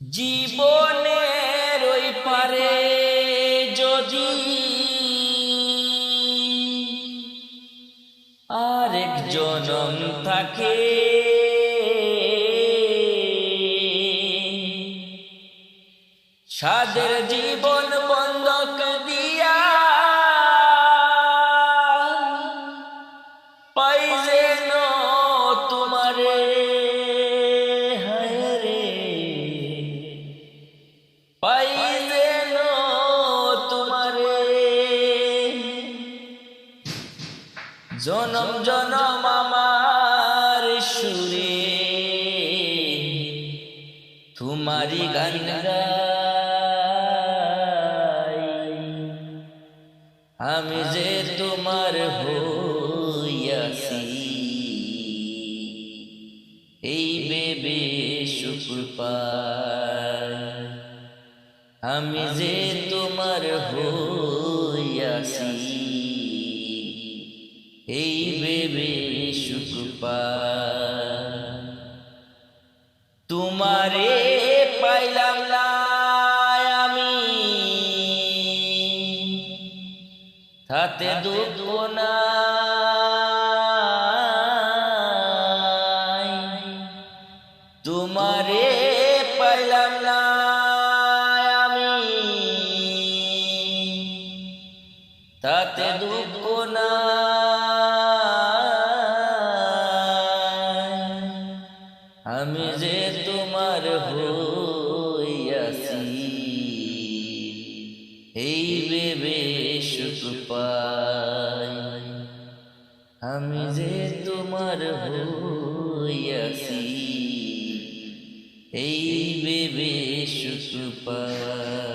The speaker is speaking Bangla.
জীবনের ওই পারে যদি আরেক জনম থাকে সাদের জীবন বন্ধক দিয়া পাই জনম জনম আমার সুরে। তোমারি গান আমি যে তোমার হইয়াছি, এই বেবে শুকুর আমি যে তোমার হইয়াছি বেবে শুকুর তোমারে পাইলাম না আমি। তাতে দুঃখ নাই। তোমারে পাইলাম না আমি। তাতে দুঃখ নাই। আমি যে তোমার হইয়াছি এই বেবে সুখ পাই। আমি যে তোমার হইয়াছি এই বেবে সুখ পাই।